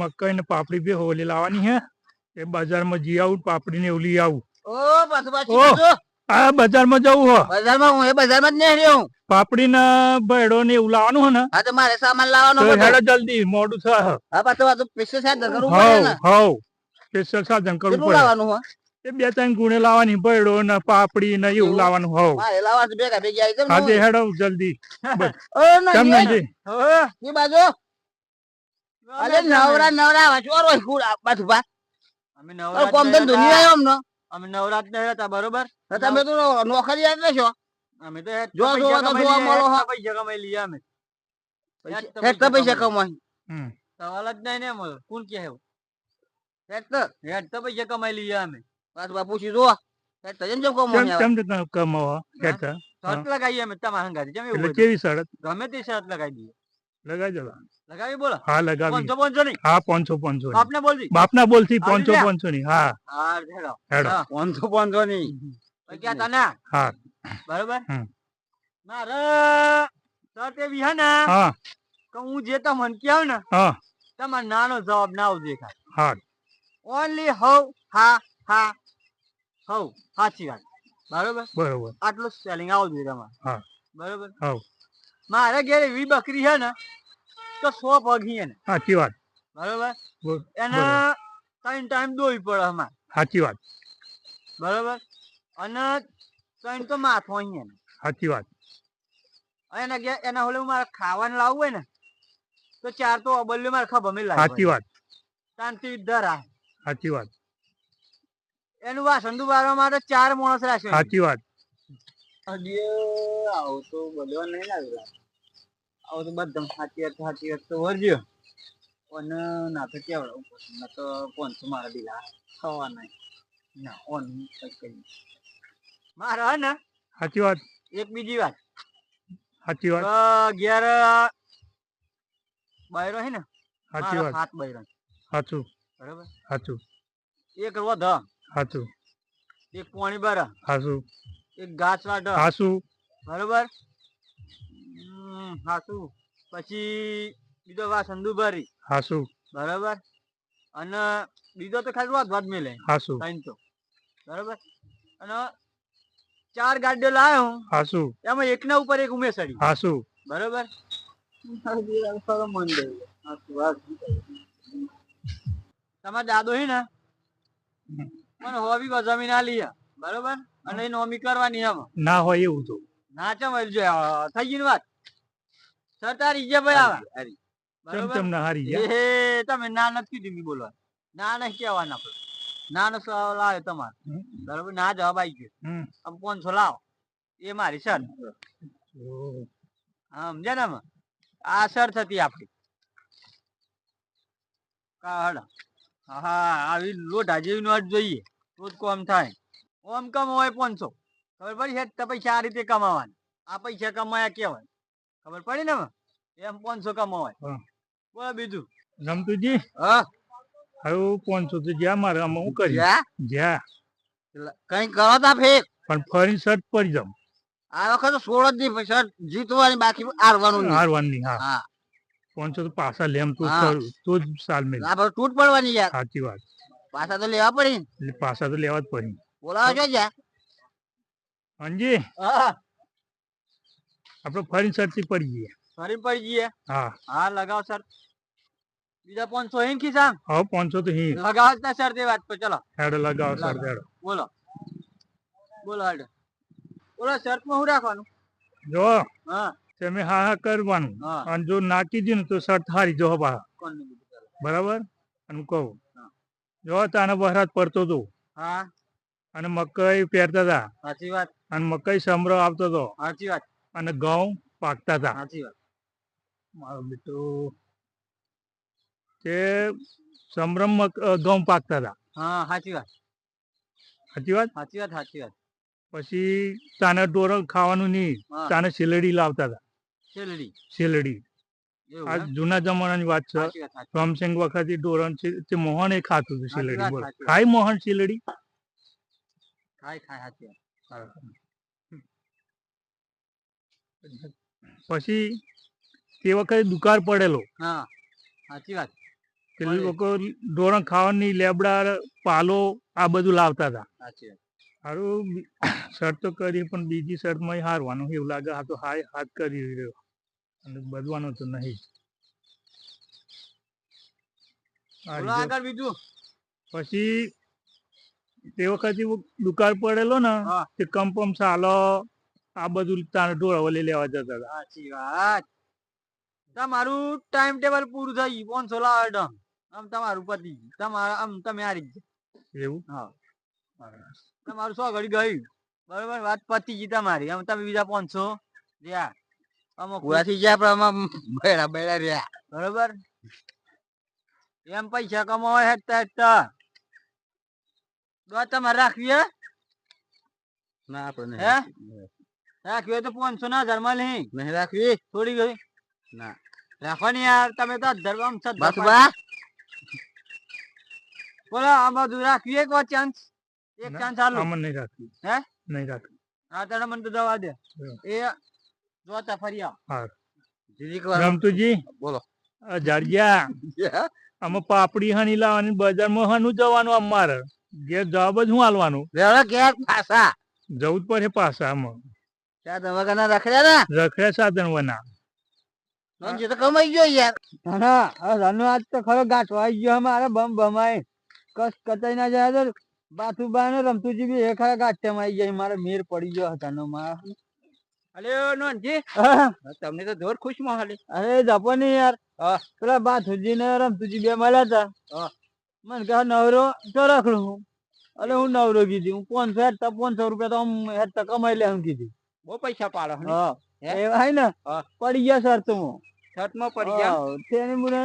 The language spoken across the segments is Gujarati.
મકાઈ ને પાપડી બે હોલી લાવવાની હે. એ બજારમાં જી આવું પાપડી ને લઈ આવું. ઓ પાછું પાછું આ બજારમાં જવું હો. બજારમાં હું એ બજારમાં જ નહીં રહ્યો પાપડી ને ભેડો ને એવું લાવવાનું હે ને. હા તો મારે સામાન લાવવાનો તો હેડો જલ્દી મોડું થાય હા. પાછું પાછું પૈસા સાહેબ કરવું પડે ને. હવ. સ્પેશિયલ સાધન કરવું પડે. લાવવાનું હો? એ બે ત્રણ ગુણે લાવવાની ભેડો ને પાપડી ને એવું? લાવવાનું હોવ. લાવવાનું ભેગા ભેગી આવી જાવ ને હેડો જલ્દી. ઓ નહીં. નથી બાજુ. અરે નવરા નવરા વાંચવા રોય ફૂલ બાજુ બા અમે અરે નવરાત કોમ ધંધો નહીં આવ્યો અમનો. અમે નવરાત ને હતા બરોબર? તમે તો નોકરી આટલે છો અમે તો જો પૈસા જોવો તો જોવા મળો હા. પૈસા કમાઈ લઈએ અમે. તો પૈસા કમાઈ. સવાલ જ નહીં ને એમાં. કોણ કહે હેઠ તો પૈસા કમાઈ લઈએ અમે. પાછું બા પૂછી જો તો જેમ જેમ કેમ કમાય કેમ રીતના કમાવા? કહેતા શરત લગાવીએ અમે તમારા હંગાથી. કેવી શરત? ગમે તે શરત લગાવી દઈએ. લગાવી દો લગાવી બોલો. હા લગાવી. પાંચસો પાંચસો ની હા પાંચસો પાંચસો ની. બોલ બાપના બોલથી પાંચસો પાંચસો ની હા. હા હેડો. હેડો. પાંચસો પાંચસો ની ક્યાં તને? હા. બરોબર? મારે તે વિહા ને હા. કે હું જે તો મન કે ને હા. તમાર નાનો જવાબ ના આવજે ખાલી હા. ઓનલી હવ હા હા હવ સાચી વાત. બરોબર? બરોબર. આટલું સ્પેલિંગ આવજે તમારે. હા. બરોબર? હવ મારે ઘેર એવી બકરી છે ને તો સો પગી એને સાચી વાત. બરોબર? એને ત્રણ ટાઈમ દોઈ પડે અમારે. સાચી વાત. બરોબર? અને ત્રણ તો માથો અહીંયા સાચી વાત. એના ઘેર એના હોલે મારે ખાવાનું લાવવું હોય ને તો ચાર તો અબલ્યો મારે ખબર મેં સાચી વાત. શાંતિ ધરા. સાચી વાત. એનું વાસણ દુબારવા માટે ચાર માણસ રાખ્યો સાચી વાત. આવું તો બધો નહીં લાગ્યો આવું તો બધા સાચી વાત સાચી વાત તો વરજો અને ના તો કેવડાવું ના તો પાંચસો મારા દીલા થવા નહીં ના ઓન કઈ મારે ને? સાચી વાત. એક બીજી વાત. સાચી વાત. અગિયાર બાયરો હે ને? સાચી વાત. હાથ બાયરો સાચું. બરાબર? સાચું. એક વધ. સાચું. એક પોણી બાર સાચું. એક ગાછ વાટ સાચું. બરોબર? હાચું. પછી બીજો વા દુબારી હાસુ બરાબર? અને બીજો તો ખાલી વાત વાત મેલે. હાસુ ત્રણ તો. બરાબર? અને ચાર ગાડીઓ લાયો. હું હાસુ એમાં એકના ઉપર એક ઉમેશડી હાસુ બરાબર? તમારા દાદો હે ને મને હોવી જમીન ના લીયા બરાબર? અને નોમી કરવાની એમ. ના હોય એવું તો. ના ચમ થઈ ગઈ વાત? સરદાર ઈજે ભાઈ આવે. કેમ ના હારી ગયા. એ તમે ના નથી કીધું મી બોલવા ના નથી કહેવાના આપણે ના નો સવાલ આવે તમારે. બરાબર? ના જવાબ આવી ગયો. હમ. આમ પાંચસો લાવો. એ મારી સર. હા સમજ્યા ને આમાં? આ સર થતી આપડી કાઢ હા આવી લોઢા જેવી નોટ જોઈએ. તો જ કોમ થાય. ઓમ કમાવાય પાંચસો. ખબર પડી છે? તો પૈસા આ રીતે કમાવાના. આ પૈસા કમાયા કેવાય ખબર પડી ને એમ પાંચસો કમાવાય. બોલો બીજું. રમતુજી? હા. હવે પાંચસો તો જ્યાં મારે આમાં હું કરી જ્યાં? કઈ કરો તા ફેર. પણ ફરી શર્ટ પડી જાઉં આ વખત સોળ જ નહીં શર્ટ જીતવાની બાકી હારવાનું હારવાનું નહીં. હા. પોનસો પાંચસો તો પાછા લેમ તો. તો જ સાલ મેં આ તૂટ પડવાની યાર. સાચી વાત. પાછા તો લેવા પડી પાછા તો લેવા જ પડી. બોલાવો છો જ્યાં? અંજી? હા. આપડે ફરી સરથી પડી જઈએ ફરી પડી જઈએ હા. હા લગાવ સર. બીજા પાંચસો અહીં ખીસા હા પાંચસો તો હી લગાવ જ ના સર તે વાત પર ચલો. હેડ લગાવો સર હેડ. બોલો. બોલો હેડ. બોલો શર્ટમાં શું રાખવાનું? જો હા. તમે હા હા કરવાનું. અને જો નાખી દીધું તો શર્ટ હારી જો બા. બરાબર? અને કહું. જો તાને વહરાત પડતો હતો હા. અને મકઈ પહેરતા હતા સાચી વાત. અને મકઈ સમરો આવતો હતો સાચી વાત. અને ઘઉં પાકતા હતા સાચી વાત. મારો બેટો તે સંભ્રમ ઘઉં પાકતા હતા હા સાચી વાત. સાચી વાત? સાચી વાત સાચી વાત. પછી તાને ડોર ખાવાનું નહીં તાને શેલડી લાવતા હતા શેલડી? શેલડી. આ જૂના જમાનાની વાત છે. રામસિંગ વખતે ડોરણ તે મોહન એ ખાતું હતું શીલડી બોલો. ખાય મોહન શેલડી? ખાય ખાય સાચી પછી તે વખતે દુકાળ પડેલો. હા સાચી વાત. પેલું લોકો ઢોરણ ખાવાની લેબડા પાલો આ બધું લાવતા હતા. સાચી વાત. સારું તો કરી પણ બીજી શરતમાં હારવાનું એવું લાગે હા તો હાય હાથ કરી રહ્યો. અને બધવાનું તો નહીં. પછી તે વખતે દુકાળ પડેલો ને. તે કંપમ સાલો આ બધું તારે ઢોળાવલી લેવા જતા હતા. સાચી વાત. તમારું ટાઈમ ટેબલ પૂરું થઈ ગયું. પાંચસો લાવો આમ તમારું પતિ ગયું. તમારા આમ તમે હારી જ એવું? હા. તમારું સો ઘડી ગયું. બરોબર? વાત પતી ગઈ તમારી. આમ તમે બીજા પાંચસો રહ્યા. અમુક પૂરા થઈ ગયા પણ આમાં બેડા બેડા રહ્યા. બરોબર? એમ પૈસા કમાવા હેઠતા હેઠતા. દો તમારે રાખવી હે? ના આપણે હે? રાખવી હોય તો પાંચસો ના હજારમાં નહીં નહીં રાખવી. થોડી ગઈ. ના. રાખવાની યાર તમે તો ધરવામ બોલો આ બધું રાખવી એક વાર ચાન્સ એક ચાન્સ ચાલુ અમન નહીં રાખવી. હે? નહીં રાખવી. હા તને મને તો દવા દે. એ જોતા ફરી આવ. વાર રમતુજી? બોલો. જાડિયા અમે પાપડી હણી લાવવાની બજારમાં હનું જવાનું અમારે. ઘેર જવાબ જ હું હાલવાનું ઘેર પાછા. જવું જ પડે પાછા આમાં. ત્યાં દવાખાના રખડ્યા ને રખડ્યા સાધન વના નોંધ તો કમાઈ ગયો યાર. ના આ આજ તો ખરો ગાંઠો આવી ગયો અમારે બમ બમાય કસ કચાઈ ના જાય તો બાથુબા ને રમતુજી બી એ ખરા ગાંઠે માં જાય મારે મેર પડી ગયો હતા નો નોનજી. તમને તો જોર ખુશ મોહાલી અરે જપો ને યાર. પેલા બાથુજી ને રમતુજી બે મળ્યા હતા. મને કહે નવરો તો રખડું અરે હું નવરો કીધી. હું પાંચસો હેઠતા પાંચસો રૂપિયા તો આમ હેઠતા કમાઈ લે એમ કીધી. બહુ પૈસા પાડો હા એવા હે. ને? પડી ગયા સર તું. છતમાં પડી ગયા? તેની મુને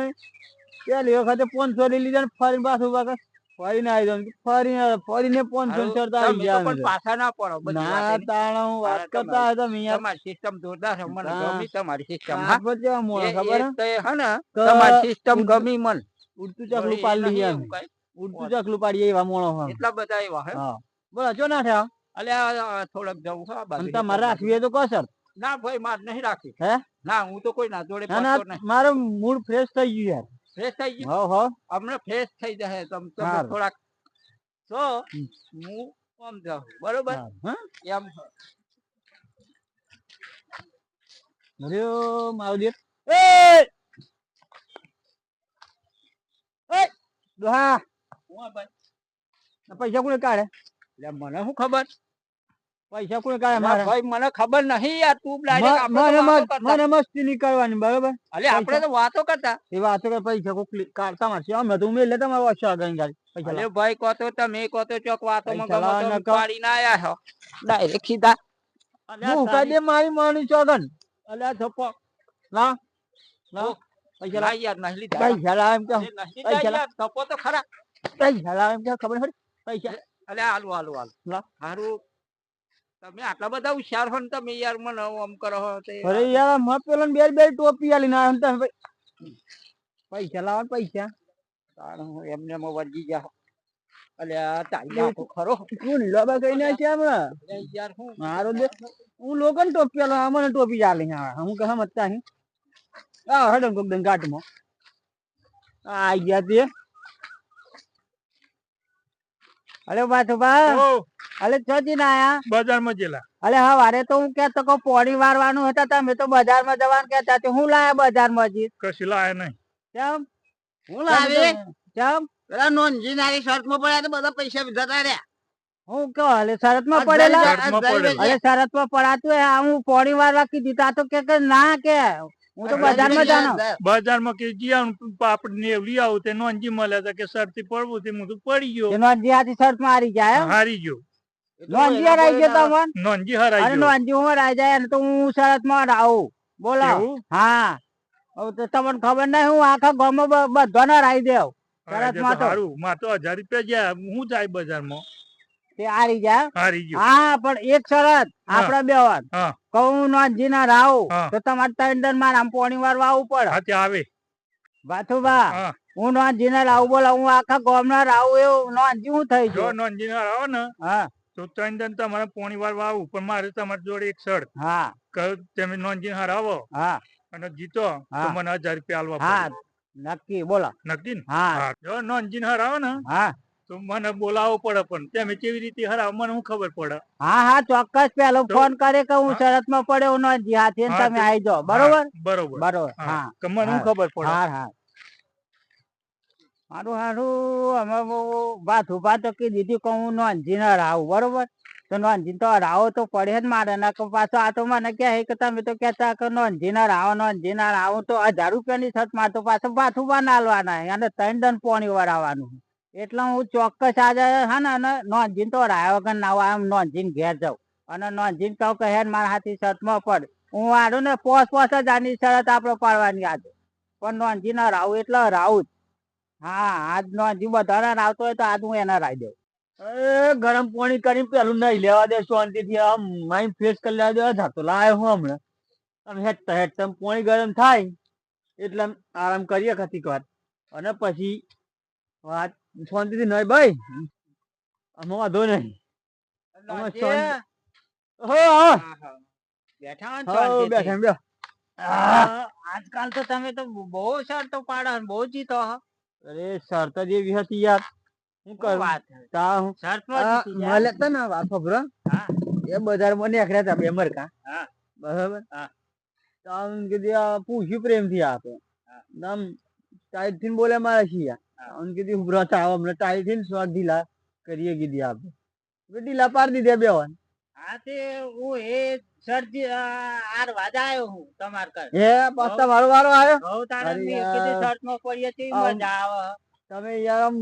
પેલી વખતે પાંચસો લઈ લીધા ને ફરી પાછું પાછા ફરીને આવી જાઉં. ફરીને ફરીને પાંચસો ચડતા આવી ગયા પણ પાછા ના પડો ના તાણા હું વાત કરતા હતા મિયા. તમારી સિસ્ટમ જોરદાર છે મને ગમી તમારી સિસ્ટમ હા જેવા ખબર હે? ને તમારી સિસ્ટમ ગમી મન. ઉડતું ચકલું પાડી લઈએ ઉડતું ચકલું પાડીએ એવા હે. એટલા બધા એવા હે. બોલો ચો ના થયા? અલ્યા થોડક જવું હા બાજુ તમારે રાખવી તો કહો સર. ના ભાઈ માર નહીં રાખી હે? ના હું તો કોઈ ના જોડે મારો મૂડ ફ્રેશ થઈ ગયું યાર. ફ્રેશ થઈ ગયું? હો હો. હમણાં ફ્રેશ થઈ જશે. તમ તમે થોડાક તો હું આમ જાઉં. બરોબર? એમ. અરે ઓ, એ! એ! દોહા હું આ ભાઈ પૈસા કોને કાઢે એટલે મને શું ખબર? પૈસા કોઈ કાઢે ના મારે? ભાઈ મને ખબર નહીં યાર તું મને વાતો મસ્ત- નહીં કરવાની બરાબર? અલે આપણે તો વાતો કરતા. એ વાતો કે પૈસા કોક કાઢતા કા- તમારે છે અમે તો ઉમેર લે તમારો ઓછો આગળ ગાડી? અલે ભાઈ કો તો તમે કો તો ચોક વાતો માં ગમો તો લાવવાના કહો. આયા હો. ડાયરેક્ટ સીધા. હું તારી- મારી માની ચોગન અલ્યા થપ્પો ના? ઓ, પૈસા ના લાવ યાર નહીં લીધા. પૈસા લાવ એમ કે અલે પૈસા યાર, થપ્પો તો ખરા. પૈસા લાવ એમ કે ખબર પડી? પૈસા અલે હાલું હાલું હાલું. હારું. તમે આટલા બધા હોશિયાર હો ને તમે યાર મને આમ કરો હો તે અરે યાર મ પેલો બે બે ટોપી આલી ના પૈ- પૈસા લાવ ને પૈસા. તાણ હું એમને મ વળગી ગયા અલે આ તારી આખો ખરો. તું લોબા કઈ ના છે હમણાં? યાર હું મારો દે હું લોકોને ટોપી આલો મને ટોપી આલી હા હું કહે મતતા હી આ હડંગ કોક દન ઘાટમાં આ ગયા તે. અરે બાથુભા અરે ચોજી ના આયા. બજારમાં જેલા અરે હા વારે તો હું કેતો કો પોડી વારવાનું હતા તમે તો બજારમાં જવાનું કેતા તે હું લાયા બજારમાં જી? કશું લાયા નહીં. કેમ? હું લાવી કેમ? પેલા નોનજી નારી શર્ટમાં પડ્યા તો બધા પૈસા જતા રહ્યા. હું કહો એટલે શરતમાં માં પડેલા? અરે શરતમાં પડાતું હે આ હું પોણી વારવા કીધી તા તો કે કે ના કે. હું તો બજારમાં જાણો. બજારમાં કે જી આવું પાપડી ને લઈ આવું તે નોંજી મળ્યા હતા કે સરથી પડવું તે હું તો પડી ગયો. એનો આથી હાથી માં હારી જાય હારી ગયો. નોંધી હરાઈ ગયો તમને? નોંજી હરાઈ ગયો. નોંધી હું હરાઈ જાય તો હું શરતમાં આવું બોલો. એવું? હા. તમને ખબર નહીં હું આખા ગામમાં બધાને હરાઈ દેવ. શરત. માં તો હજાર રૂપિયા ગયા. હું જાય બજારમાં? તે હારી જા. હા પણ એક શરત આપડા બે વાત નોંધી ના રાવ તો તમારે ત્રણમાં આમ પોણી વારવા આવવું પડે. આવે. બાથુબા હું. નોંધી ના રાવ બોલા હું આખા ગામ ના રાવ એવું નોંધી હું થઈ જો ગયો ના રાવ ને હા. તો ત્રણ તમારે પોણી વાર વાવું પણ મારે તમારી જોડે એક શર્ત. હા. કયો તમે નોંજી હરાવો હા. અને જીતો તો હા. મને હજાર રૂપિયા આલવા હા નક્કી બોલા. નક્કી હા. જો જો નોનજીન હરાવો ને હા. તો મને બોલાવવો પડે પણ તમે કેવી રીતે હરાવ મને હું ખબર પડે? હા હા ચોક્કસ પેલો ફોન કરે કે હું હા. શરતમાં પડ્યો નો જી હાથે તમે આવી જાઓ. બરોબર? હા, બરોબર. બરોબર હા. હા. મને હું ખબર પડે? હાર હા હારું હારું અમે વાત ઊભા તો કે દીધી કે હું નોંધી ના રાવું બરોબર? તો નોંધી તો રાવો તો પડે જ મારે ના કે પાછો આ તો મને કહે કે તમે તો કહેતા કે નોંધી ના રાવો નોંધી ના રાવો તો હજાર રૂપિયાની છતમાં તો પાછો પાછું ના અને ત્રણ દન પોણી વરાવવાનું એટલે હું ચોક્કસ આજે હા ને નોંધીને તો રાયો વગર ના આમ નોંધીને ઘેર જાઉં. અને નોંધીને કહું કે, હેર, મારા હાથી શર્ટમાં પડ. હું આડું ને, પોસ પોસ જ આની શરત આપણે પાડવાની આજે. પણ નોંધીને રાવું એટલે રાવું જ. હા, આજ નોંધી બધાને રાવતો હોય તો આજ હું એને રાઈ દઉં. એ ગરમ પાણી કરીને પેલું નહીં લેવા દે, શાંતિથી. આમ માઇન ફ્રેશ કરી લેવા દે થતો લાયો હું હમણાં. આમ હેઠતા હેઠતા પાણી ગરમ થાય, એટલે આરામ કરીએ ખતીક વાર. અને પછી વાત શાંતિથી નહીં ભાઈ. આમાં વાંધો નહીં. શાંતિ- આજકાલ તો તમે તો બહુ શરતો પાડો બહુ જીતો. અરે શરત જેવી હતી યાર. હું કરું? તા હું જાય. મળે તા ને વાત ખબર. એ બજારમાં નીકળ્યા હતા તા બેમર હા. બરાબર. તો આમ કીધું પૂછ્યું પ્રેમથી આપે. નામ ટાઈટથી બોલે મારા છીએ હા. હા તે હું હું હે તે આવે. તમે યાર આમ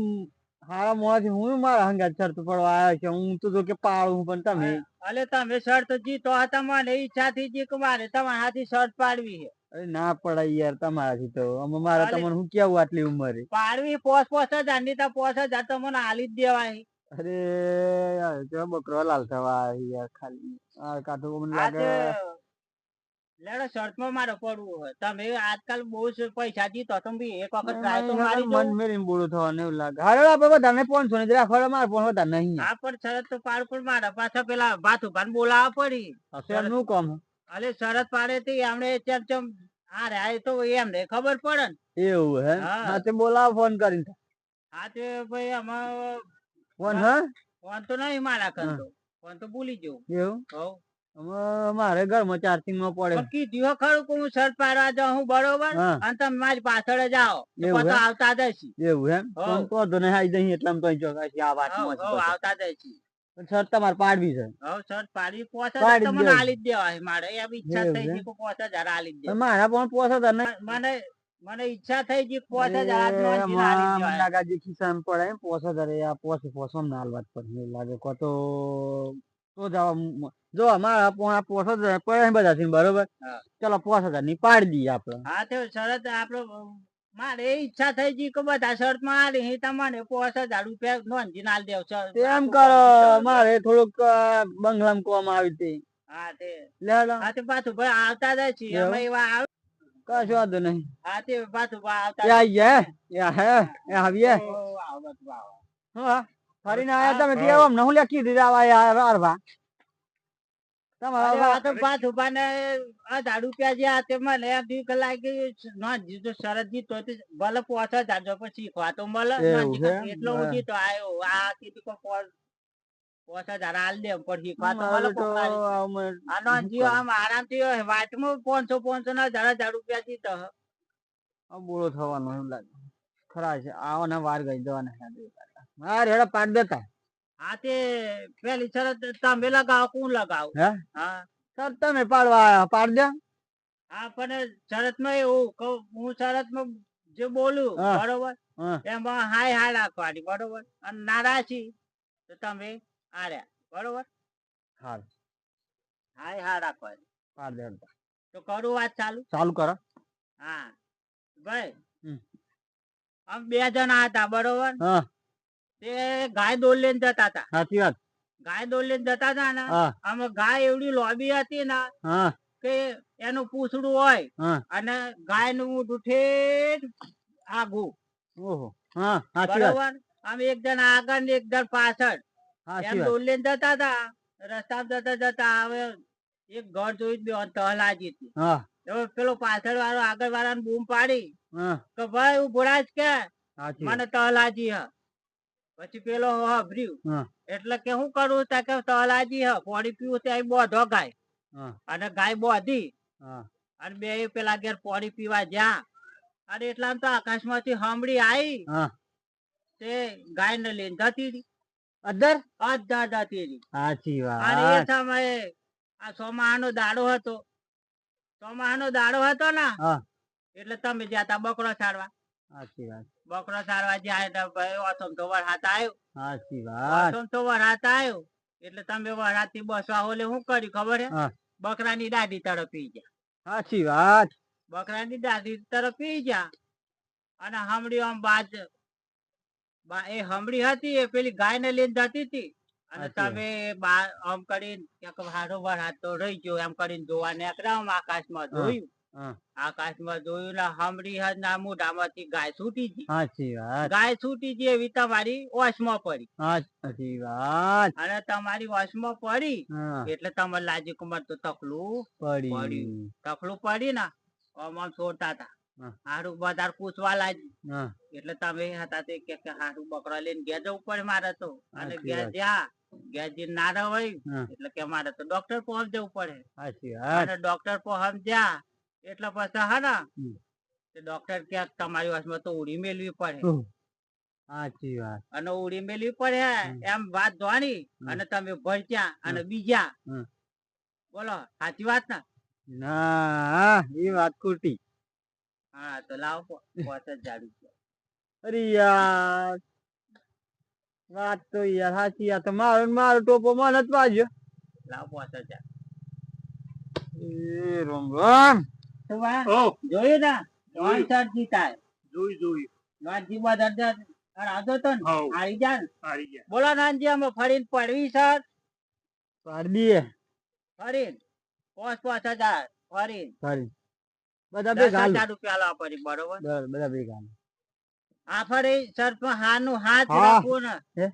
હારા મોંથી હું મારા શરત પડવા આવ્યા છે હું તો જો કે પાડું પણ તમે? અલે તમે શર્ટ જીતો હતા મને ઈચ્છા થી જી કે મારે તમારા હાથી શર્ટ પાડવી છે. અરે ના પડાય યાર તમારાથી તો. અમે મારા તમને હું કેવું આટલી ઉંમરે? પાડવી પોસ પોસ હજારની પોસ હજાર તો મને હાલી જ દેવાય. અરે યાર જો બકરો લાલ થવા યાર ખાલી. આ કાઠું મને લાગે લેડો શર્ટમાં મારે પડવું હોય. તમે આજકાલ બહુ પૈસા જીતો તમે બી એક વખત ટ્રાય તો મારી મન મેરીને બોલું થવાનું એવું લાગે. હારે આપણે બધા મેં પાંચસો ને રાખો. મારે પણ વધારે નહીં. આ પર શરત તો પાડ પણ મારા. પાછા પેલા ભાથુ ભાન બોલાવવા પડી. અત્યારે નું કામ અરે શરત પાડે થી એમણે ચમ ચમ હા રે આ તો એમને ખબર પડે ને. એવું હે? હા. હા તે બોલાવો ફોન કરીને. હા તે ભાઈ આમાં ફોન હા. હા? ફોન તો નહીં મારા હા. કરતો. ફોન તો ભૂલી જવું એવું. હવે. મારે ઘરમાં ચાર્જિંગમાં પડે. કીધું ખરું કે હું શર્ટ પાડવા જાઉં બરોબર? અને તમે મારી પાછળ જ આવો. તો એવું પાછો હે? આવતા જશી એવું એમ તો નહીં આવી જઈએ એટલે તો ચોકાસી આ વાત આવતા જશી સર તમારે પાડવી છે. હવ શર્ટ પાડી પોચ તમને આલી જ દેવાય મારે. એમ ઈચ્છા થઈ ગઈ કે પોચ હજાર આલી મારા પણ પોસો તો મને મને ઈચ્છા થઈ ગઈ પોચ હજાર આજ અરે નોંધીને આલી જ માં દેવાય. નાગાજી ખિસ્સામાં પડે પોસો ધરે આ પોસે પોસો માં ના હાલવા જ પડે. લાગે કો તો તો જવા જો અમારા પોણા પોસો જ પડે બધા બરોબર? ચાલો ચલો પોસ હજારની પાડી દઈએ આપડે હા તો શરત આપડે મારે ઈચ્છા થઈ ગઈ કે બધા શર્ટમાં હી તમને પોચ હજાર રૂપિયા નોંધીને આલી દેવ શર્ટ. એમ કરો મારે થોડુંક બંગલામાં કોમ આવી હતી. હા તે. લે હા તે પાછું ભાઈ આવતા જાય છીએ? અમે એવા આવે. કશું વાંધો નહીં. હા તે પાછું ભાઈ આવતા આવીએ હે? આવીએ. હા ફરીને આયા તમે દેવા કેવો અમને હું લેખી દીધા આવા યાર અરવા પાંચસો પાંચસો ના હજાર હજાર રૂપિયા જીતો હ. આ બોળો થવાનો એમ લાગે. ખરા છે. આવો વાર ગઈ જવાના. હેડા પાડ દેતા. હા તે પેલી શરત તમે લગાવો કોણ લગાવો? હા? સર તમે પાડવા પાડજો. પાડ હા પણ શરતમાં એવું કહું હું શરતમાં જે બોલું બરોબર? એમાં હાય હાય રાખવાની બરોબર? અને નારાશી તો તમે આર્યા બરોબર? હા હાય હા રાખવાની. પાડ તો. કરું વાત ચાલુ? ચાલુ કરો. હા. ભાઈ. આમ બે જણા હતા બરોબર? હા. તે ગાય દોડ લઈને જતા હતા. સાચી વાત. ગાય દોડ લઈને જતા હતા ને આમાં ગાય એવડી લોબી હતી ને કે એનું પૂછડું હોય અને ગાયનું ઠેઠ આગું. ઓહો. હા બરોબર? આમ એક જણ આગળ ને એક જણ પાછળ. એમ દોડ લઈને જતા હતા. રસ્તા જતા જતા હવે એક ઘર જોઈ જ તહલ તહલાજી હતી. પેલો પાછળ વાળો આગળ વાળાને બૂમ પાડી કે ભાઈ હું કે. મને તહલાજી હ. પછી પેલો હભર્યું એટલે કે હું કરું તા કે તલાજી હ પાણી પીવું ત્યાં બોધો ગાય. અને ગાય બોધી. અને બે પેલા ઘેર પાણી પીવા જ્યાં. અને એટલા તો આકાશમાંથી હમડી આવી તે ગાય ને લઈને જતી અદર? અધા જતી હતી સાચી અને એ સમયે આ સોમાહાનો દાડો હતો. સોમાહાનો દાડો હતો ને? એટલે તમે જ્યાં તા બકરો છાડવા. સાચી વાત. બકરો સારવા એટલે ભાઈ ઓથમ તો વરસાદ આવ્યો સાચી વાત. તો વરસાદ આવ્યો એટલે તમે વરસાદથી બસવા ઓલે શું કર્યું ખબર હે. બકરાની દાદી તરફ પી ગયા. સાચી વાત. બકરાની દાદી તરફ પી ગયા. અને હમડી આમ બાજ બા- એ હમડી હતી એ પેલી ગાય ને લઈને જતી હતી. અને તમે આમ કરીને હારો વરસાદ તો રહી ગયો એમ કરીને જોવા નીકળ્યા આમ આકાશમાં. જોયું. આકાશમાં જોયું ને હમડી હજ ના મોઢામાંથી ગાય છૂટી ગઈ. સાચી વાત. ગાય છૂટી ગઈ એવી તમારી વશમાં પડી. સાચી વાત. અને તમારી વશમાં પડી એટલે તમારે લાજી કુમાર તો તકલું પડી. તકલું પડી ને આમ છોડતા હતા. હારું વધારે પૂછવા લાગી. એટલે તમે હતા તે કે હારું બકરા લઈને ઘેર જવું પડે મારે તો. અને ઘેર. જ્યાં ઘેર ના રવાયું. એટલે કે મારે તો ડોક્ટર પહોંચ જવું પડે. અને ડોક્ટર પહોંચ જ્યાં એટલે પાછા હા ને. ડોક્ટર ક્યાંક તમારી વશમાં તો ઉડી મેળવી પડે. સાચી વાત. અને ઉડી મેળવી પડે એમ વાત જાણી અને તમે ભરચ્યા અને બીજા. બોલો સાચી વાત ને? ના એ વાત ખોટી. હા તો લાવો પોતે જાડું અરે યાર વાત તો યાર સાચી આ તો મારો મારો ટોપો મને જ પાજ્યો લાવો પોતે જ. એ રામ રામ. તો વાહ, જોયું ને? જીતાય. જોયું જોયું. રાધો તો ને? હાઉ. આવી હારી ગયા. બોલો નાનજી અમે ફરીને પડવી સર. પાડી દઈએ પાંચ પોચ હજાર. ફરીને? સારી બધા ભેગા હજાર રૂપિયા લાવવા પડી બરોબર? બધા ભેગા. આ ફરી સર પણ હાનું હાથ હા. રાખવું ને.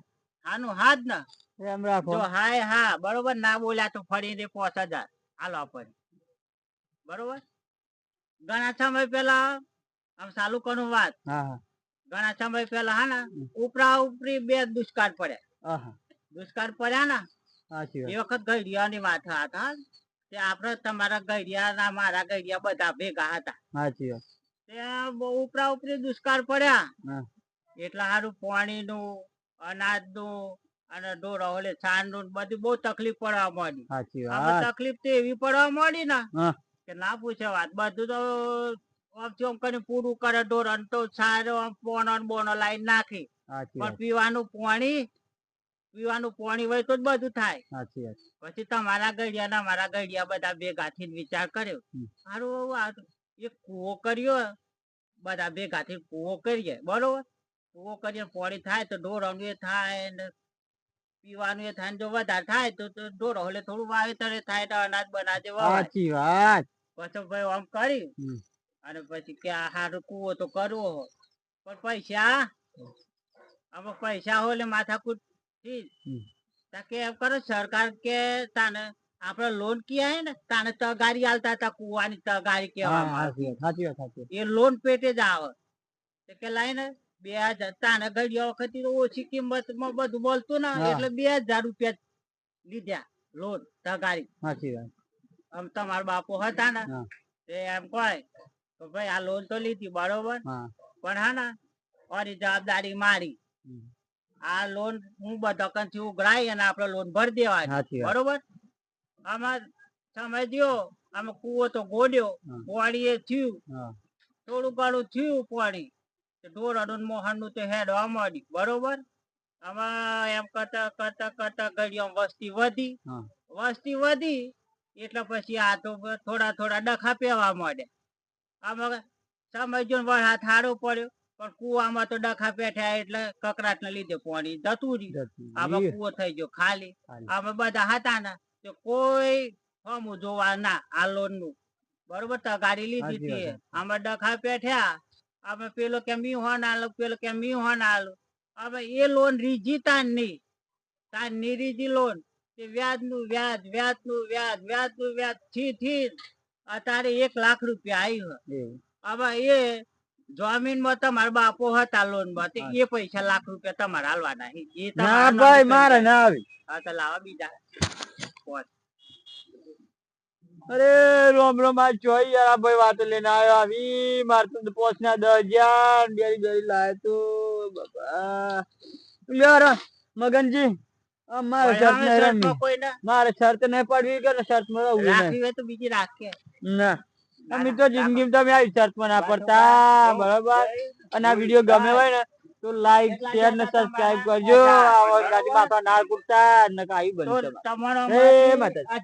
હાનું હાથ ને. એમ રાખો. જો હાય હા બરોબર? ના બોલ્યા તો ફરીને પાંચ હજાર. હાલો પડી બરોબર? ઘણા સમય પેલા આમ ચાલુ કરું વાત ઘણા સમય પેલા હા ને ઉપરા ઉપરી બે દુષ્કાળ પડ્યા. દુષ્કાળ પડ્યા ને એ વખત ગઈડિયાની વાત હતા. તે આપડે તમારા ગઈડિયા ના મારા ગઈડિયા બધા ભેગા હતા. તે ત્યાં ઉપરા ઉપરી દુષ્કાળ પડ્યા. એટલા સારું પાણી નું અનાજનું અને ઢોરો ઓલે છાણનું બધી બહુ તકલીફ પડવા માંડી. તકલીફ તો એવી પડવા માંડી ને. કે ના પૂછે વાત. બધું તો આમ કરીને પૂરું કરે ઢોર અને તો સારો આમ પોણો ને બોનો લાઈન નાખી. પણ પીવાનું પાણી પીવાનું પાણી હોય તો જ બધું થાય. પછી તમારા ગળિયા ના મારા ગળિયા બધા ભેગા વિચાર કર્યો. સારું એક કુવો કર્યો. બધા ભેગા થી કુવો કરીએ. બરોબર? કૂવો કરીએ પાણી થાય તો ઢોરનું એ થાય ને પીવાનું એ થાય ને જો વધારે થાય તો ઢોર એટલે થોડું વાવેતર થાય તો અનાજ બનાજે સાચી વાત. પછી ભાઈ આમ કરી અને પછી કે હારું કુવો તો કરવો હો પણ પૈસા અમુક પૈસા હોય માથાકૂટ હમ. કે એમ કરો સરકાર કે તાને આપડે લોન કિયા હે ને? તાને તગારી આલતા હતા કુવાની તગારી વાત. એ લોન પેટે જ આવે. કે લાઈ ને બે હજાર તાને ઘડિયા વખત ઓછી કિંમતમાં બધું બોલતું ને એટલે બે હજાર રૂપિયા લીધા લોન તગારી. સાચી વાત. આમ તમારા બાપુ હતા ને એ એમ કોઈ તો ભાઈ આ લોન તો લીધી બરોબર? પણ હા ને ઓરી જવાબદારી મારી. આ લોન હું બધા કંથી ઉઘરાઈ અને આપડે લોન ભરી દેવાની. બરોબર? આમાં સમજ્યો આમાં કુવો તો ગોડ્યો. પાણી એ થયું. થોડું ઘણું થયું પાણી ઢોરનું મોહનનું તો હેડવા માંડી બરોબર? આમાં એમ કરતા કરતા કરતા ઘડીઓ વસ્તી વધી. વસ્તી વધી એટલે પછી આ તો થોડા થોડા ડખા પેવા માંડ્યા આમાં જો વરસાદ સારો પડ્યો પણ કુવામાં તો ડખા પેઠ્યા એટલે કકરાટ ને લીધે પાણી જતું રહ્યું. આમાં કુવો થઈ ગયો ખાલી. આમાં બધા હતા ના તો કોઈ હમું જોવા ના આ લોનનું બરોબર તગાડી લીધી હતી. આમાં ડખા પેઠ્યા અમે પેલો કે મી હોન આલો પેલો કે મી હોન આલો. હવે એ લોન રીજી તાનની તાનની રીજી લોન. તે વ્યાજનું વ્યાજ વ્યાજનું વ્યાજથી થી અત્યારે એક લાખ રૂપિયા આવ્યું. હવે એ જમીનમાં તમારા બાપો હતા લોનમાં એ પૈસા લાખ રૂપિયા તમારે હાલવાના એ ના ભાઈ મારે ના આવી. હા તો લાવા બીજા. અરે રોમ રોમ આ જોઈ યાર આ ભાઈ વાતો લઈને આવ્યો આવી. મારે તો પોચ ના દસ હજાર બેરી બેરી લાયો તો બાબા લ્યો મગનજી. મારે હવે નહીં ના મારે શર્ટ નહીં પડવી કે શર્ટમાં રહું રાખવી હોય તો બીજી રાખે. ના. અમે તો જિંદગી તમે આવી શર્ટમાં ના પડતા બરોબર? અને આ વીડિયો ગમે હોય ને તો લાઈક શેર ને સબસ્ક્રાઇબ કરજો. આવો. ગાડી પાછા નાળ કૂટતા ને કાઈ બનશે તમારો. જય માતાજી.